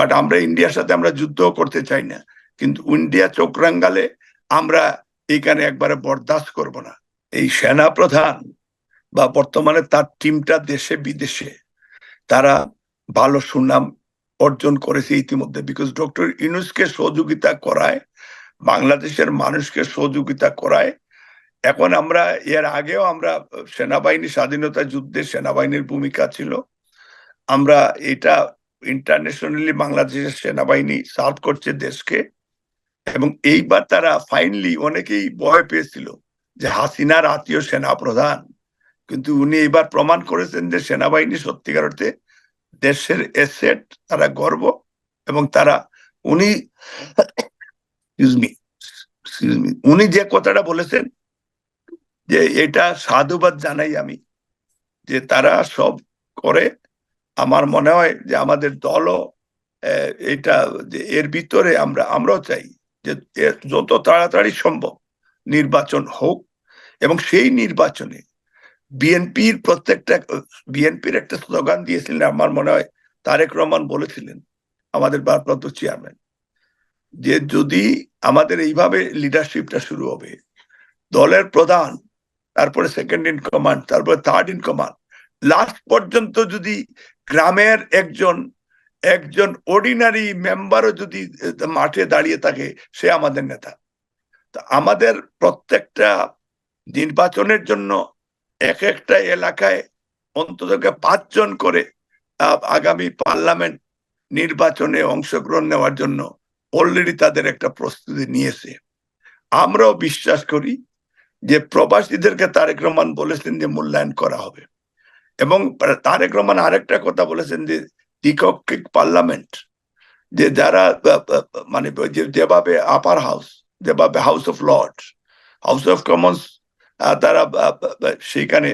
But আমরা ইন্ডিয়ার সাথে আমরা যুদ্ধও করতে চাই না। কিন্তু ইন্ডিয়া চোখ রাঙ্গালে আমরা এখানে একবারে বরদাস্ত করব না। এই সেনা প্রধান বা বর্তমানে তার টিমটা দেশে, বিদেশে, তারা ভালো সুনাম অর্জন করেছে ইতিমধ্যে। বিকজ ডক্টর ইনুসকে সহযোগিতা করায়, বাংলাদেশের মানুষকে সহযোগিতা করায়, এখন আমরা এর আগেও আমরা সেনাবাহিনী স্বাধীনতা যুদ্ধে সেনাবাহিনীর ভূমিকা ছিল। আমরা এটা ইন্টারন্যাশনালি বাংলাদেশের সেনাবাহিনী সার্ভ করছে দেশকে। এবং এইবার তারা ফাইনালি অনেকেই ভয় পেয়েছিল যে হাসিনার আত্মীয় সেনা প্রধান কিন্তু উনি এবার প্রমাণ করেছেন যে সেনাবাহিনী সত্যিকার অর্থে দেশের এসেট তারা গর্ব এবং তারা উনি উনি যে কথাটা বলেছেন যে এটা সাধুবাদ জানাই আমি যে তারা সব করে আমার মনে হয় যে আমাদের দলও এটা এর ভিতরে আমরা, আমরাও চাই যে যত তাড়াতাড়ি সম্ভব নির্বাচন হোক এবং সেই নির্বাচনে বিএনপির প্রত্যেকটা, বিএনপির একটা স্লোগান দিয়েছিলেন, আমার মনে হয় তারেক রহমান বলেছিলেন, আমাদের ভারপ্রাপ্ত চেয়ারম্যান, যে যদি আমাদের এইভাবে লিডারশিপটা শুরু হবে, দলের প্রধান, তারপরে সেকেন্ড ইন কমান্ড তারপরে থার্ড ইন কমান্ড লাস্ট পর্যন্ত যদি গ্রামের একজন একজন অর্ডিনারি মেম্বারও যদি মাঠে দাঁড়িয়ে থাকে, সে আমাদের নেতা। তা আমাদের প্রত্যেকটা নির্বাচনের জন্য এক একটা এলাকায় অন্তত পাঁচজন করে আগামী পার্লামেন্ট নির্বাচনে অংশগ্রহণ নেওয়ার জন্য অলরেডি তাদের একটা প্রস্তুতি নিয়েছে। আমরাও বিশ্বাস করি যে প্রবাসীদেরকে তারেক রহমান বলেছেন যে মূল্যায়ন করা হবে। এবং তারেক রহমান আরেকটা কথা বলেছেন যে দ্বিকক্ষিক পার্লামেন্ট যে যারা মানে যেভাবে আপার হাউস যেভাবে house of lord house of commons তারা সেখানে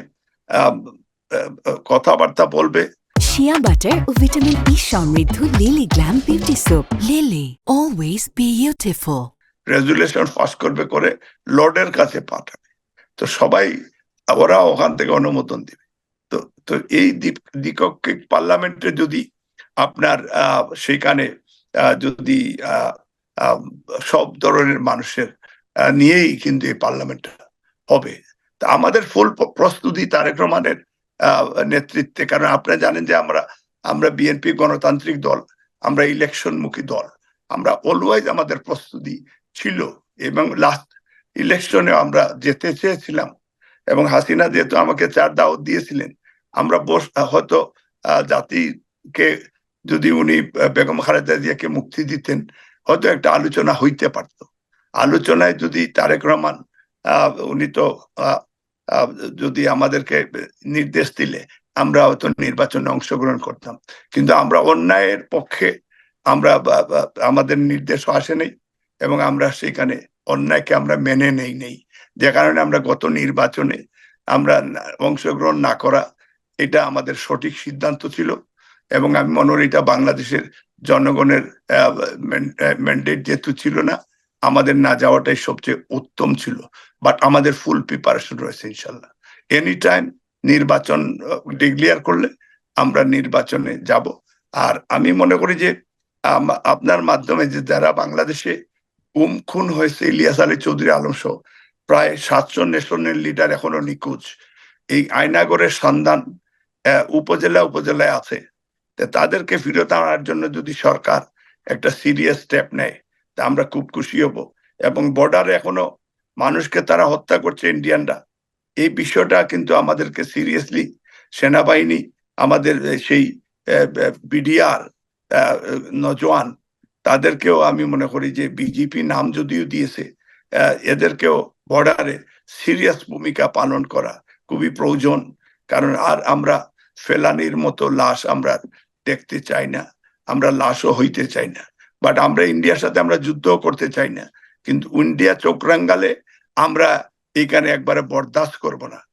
কথাবার্তা বলবে। শিয়া বাটার ও ভিটামিন ই সমৃদ্ধ Lily glam beauty soap Lily always beautiful resolution pass করবে করে লর্ডের কাছে পাঠাবে। তো সবাই ওরা ওখান থেকে অনুমোদন দিবে। তো এই দ্বিকক্ষিক পার্লামেন্টে যদি আপনার সেখানে যদি সব ধরনের মানুষের নিয়েই কিন্তু এই পার্লামেন্ট হবে। তা আমাদের ফুল প্রস্তুতি তারেক রহমানের নেতৃত্বে। কারণ আপনারা জানেন যে আমরা আমরা বিএনপি গণতান্ত্রিক দল, আমরা ইলেকশনমুখী দল, আমরা অলওয়াইজ আমাদের প্রস্তুতি ছিল এবং লাস্ট ইলেকশনে আমরা যেতে চেয়েছিলাম এবং হাসিনা যেহেতু আমাকে চার দাওয়াত দিয়েছিলেন আমরা বস হয়তো জাতিকে যদি উনি বেগম খালেদা জিয়াকে মুক্তি দিতেন, হয়তো একটা আলোচনা হইতে পারত। আলোচনায় যদি তারেক রহমান উনি তো যদি আমাদেরকে নির্দেশ দিলে, আমরা হয়তো নির্বাচনে অংশগ্রহণ করতাম। কিন্তু আমরা অন্যায়ের পক্ষে, আমরা আমাদের নির্দেশও আসে নেই এবং আমরা সেখানে অন্যায়কে আমরা মেনে নেই নেই। যে কারণে আমরা গত নির্বাচনে আমরা অংশগ্রহণ না করা এটা আমাদের সঠিক সিদ্ধান্ত ছিল এবং আমি মনে করি এটা বাংলাদেশের জনগণের ম্যান্ডেট যেহেতু ছিল না, আমাদের না যাওয়াটাই সবচেয়ে উত্তম ছিল। বাট আমাদের ফুল প্রিপারেশন রয়েছে ইনশাল্লাহ। এনি টাইম নির্বাচন ডিক্লিয়ার করলে আমরা নির্বাচনে যাব। আর আমি মনে করি যে আপনার মাধ্যমে যে যারা বাংলাদেশে উম খুন হয়েছে, ইলিয়াস আলী চৌধুরী আলম সহ, প্রায় সাতশো নেশনের লিডার এখনও নিখোঁজ। এই আয়নাগরের সন্ধান উপজেলা উপজেলায় আছে। তাদেরকে ফিরত আনার জন্য যদি সরকার একটা সিরিয়াস স্টেপ নেয়, তা আমরা খুব খুশি হব। এবং বর্ডারে এখনও মানুষকে তারা হত্যা করছে ইন্ডিয়ানরা এই বিষয়টা কিন্তু আমাদেরকে সিরিয়াসলি সেনাবাহিনী, আমাদের সেই বিডিআর নজওয়ান, তাদেরকেও আমি মনে করি যে বিজেপি নাম যদিও দিয়েছে এদেরকেও বর্ডারে সিরিয়াস ভূমিকা পালন করা খুবই প্রয়োজন। কারণ আর আমরা ফেলানির মতো লাশ আমরা দেখতে চাই না, আমরা লাশও হইতে চাই না। বাট আমরা ইন্ডিয়ার সাথে আমরা যুদ্ধও করতে চাই না। কিন্তু ইন্ডিয়া চোখ রাঙ্গালে আমরা এখানে একবারে বরদাস্ত করব না।